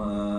มั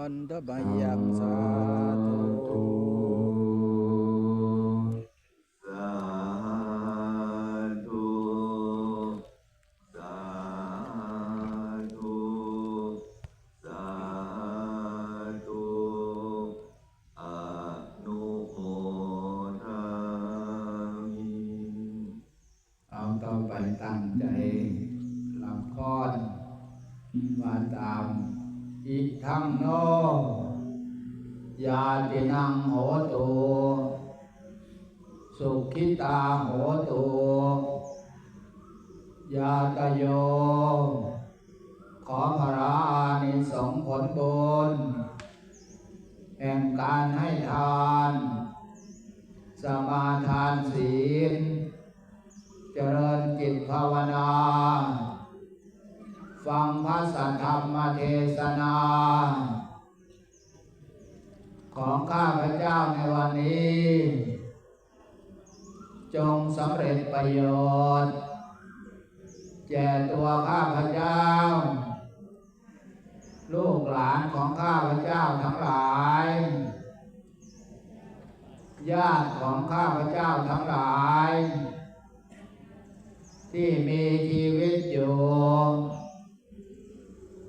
อันตบายังสาธุสาธุสาธุสาธุอนุโมทามิเอาต่อไปตั้งใจลำคอนมาตาม อิทังโนยาตินังโหตุสุขิตาโหตุยาตโย ขอพระอา ของข้าพเจ้าในวันนี้ จงสำเร็จประโยชน์ แก่ตัวข้าพเจ้า ลูกหลานของข้าพเจ้าทั้งหลาย ญาติของข้าพเจ้าทั้งหลาย ที่มีชีวิตอยู่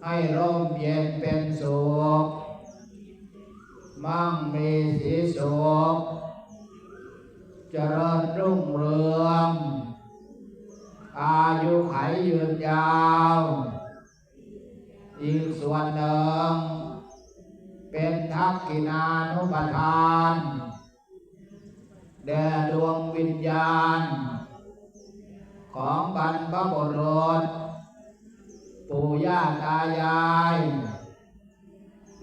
ให้ร่มเย็นเป็นสุข มั่งมีสีสุขเจริญรุ่งเรือง อายุไขยืนยาว อีกส่วนหนึ่ง เป็นทักกินานุปทาน แด่ดวงวิญญาณ ของบรรพบุรุษปู่ย่าตายาย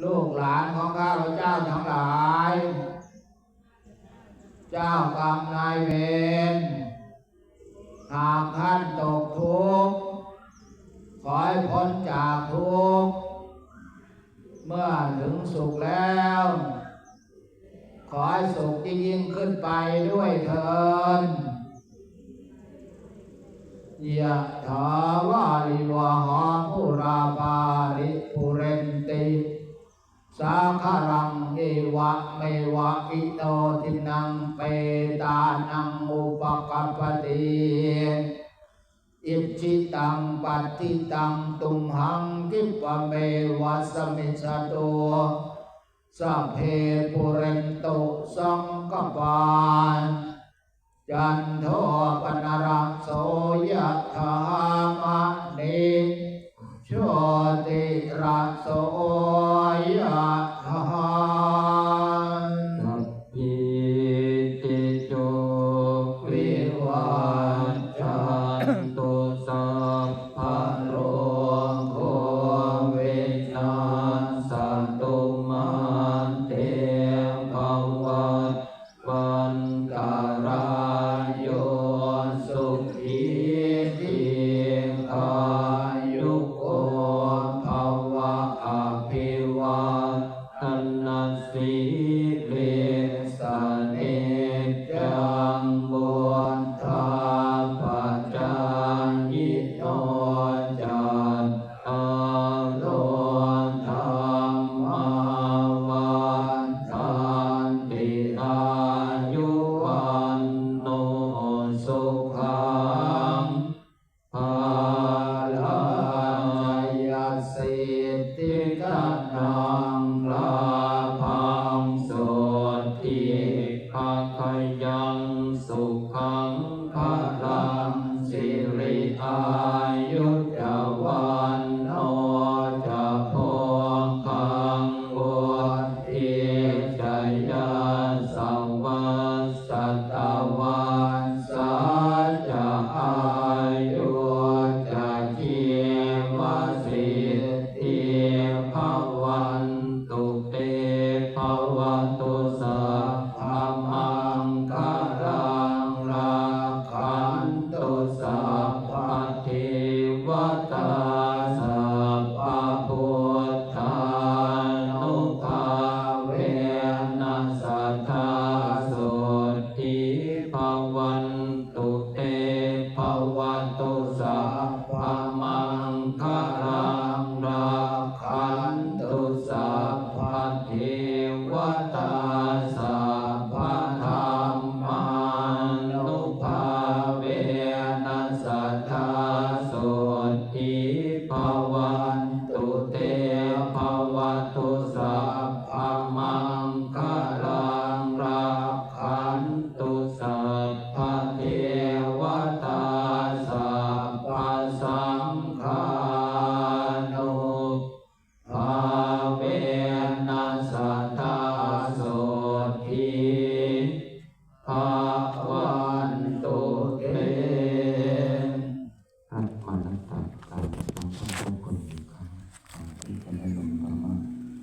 ลูกหลานของข้าพเจ้าทั้งหลาย เจ้ากรรมนายเวรหากท่านตกทุกข์ขอให้พ้นจากทุกข์เมื่อถึงสุขแล้ว ขอให้สุขยิ่งขึ้นไปด้วยเถิดยะถาวาริวหาปุราปาริปุเรนติ สาคารังเอวะเมวะอิโตทินังเปตานังอุปกัปติอิจิตังปัติตังตุมหังกิปะเมวะสมิสตุสัพเพปุเรนตุสังกปานจันโท 哎呦！